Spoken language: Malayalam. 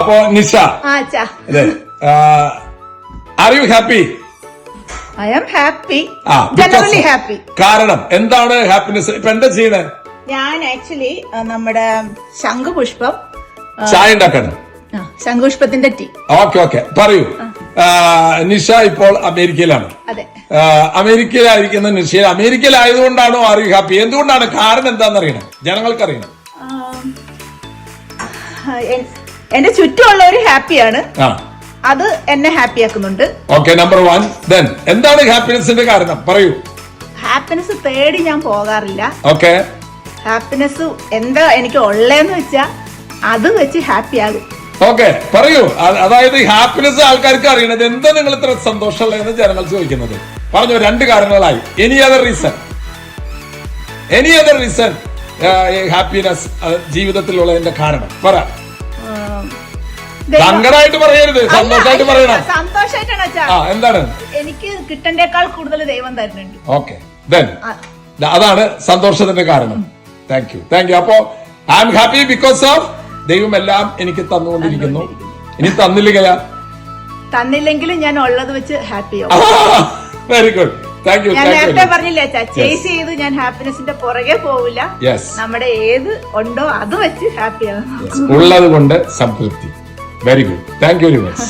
അപ്പോ നിഷ. അതെ are you happy I am happy generally happy കാരണം എന്താണ് ഹാപ്പിനെസ് ഇപ്പൊ എന്താ ചെയ്യണേ? ഞാൻ ആക്ച്വലി നമ്മുടെ ശംഖുപുഷ്പം ചായ ഉണ്ടാക്കണം. ശംഖുപുഷ്പത്തിന്റെ ടീ. Okay okay. പറയൂ. നിഷ ഇപ്പോൾ അമേരിക്കയിലാണ്. അമേരിക്കയിലായിരിക്കുന്ന നിഷ അമേരിക്കയിലായതുകൊണ്ടാണോ ആർ യു ഹാപ്പി എന്തുകൊണ്ടാണ്? കാരണം എന്താണെന്ന് അറിയണം ജനങ്ങൾക്ക് അറിയണം എന്റെ ചുറ്റുമുള്ളവർ ഹാപ്പിയാണ്. ആ. അത് എന്നെ ഹാപ്പി ആക്കുന്നുണ്ട് ഓക്കെ നമ്പർ വൺ ദെൻ എന്താണ് ഹാപ്പിനെസിന്റെ കാരണം? പറയൂ. ഹാപ്പിനെസ് തേടി ഞാൻ പോകാറില്ല. ഓക്കെ ഹാപ്പിനെസ് എന്താ എനിക്ക് ഉള്ളേന്ന് വെച്ചാ അത് വെച്ച് ഹാപ്പി ആകും ഓക്കെ പറയൂ. അ- അതായത് ഹാപ്പിനെസ് ആൾക്കാർക്ക് അറിയണത് എന്താ നിങ്ങൾ ഇത്ര സന്തോഷമുള്ളതെന്ന് ജനങ്ങൾ ചോദിക്കുന്നത്. പറഞ്ഞു രണ്ട് കാരണങ്ങളായി. Any other reason any other reason happiness ജീവിതത്തിലുള്ളതിന്റെ കാരണം? പറ. സങ്കടമായിട്ട് പറയരുത് സന്തോഷമായിട്ട് പറയണം. സന്തോഷമായിട്ടാണ് അച്ഛാ. ആ എന്താണ്? എനിക്ക് കിട്ടേണ്ടേക്കാൾ കൂടുതൽ ദൈവം തരുന്നുണ്ട്. ഓക്കെ ദെൻ അതാണ് സന്തോഷത്തിന്റെ കാരണം. താങ്ക് യു താങ്ക് യു അപ്പോ I'm happy because of ദൈവം എല്ലാം എനിക്ക് തന്നുകൊണ്ടിരിക്കുന്നു. ഇനി തന്നില്ല തന്നില്ലെങ്കിലും ഞാൻ ഉള്ളത് വെച്ച് ഹാപ്പിയാവും വെരി ഗുഡ് താങ്ക് യു ഞാൻ നേരത്തെ പറഞ്ഞില്ലേ ചേസ് ചെയ്ത് ഞാൻ ഹാപ്പിനെസിന്റെ പുറകെ പോവില്ല. നമ്മുടെ ഏത് ഉണ്ടോ അത് വെച്ച് ഹാപ്പിയാണ് ഉള്ളത് കൊണ്ട് സംതൃപ്തി. Very good thank you very much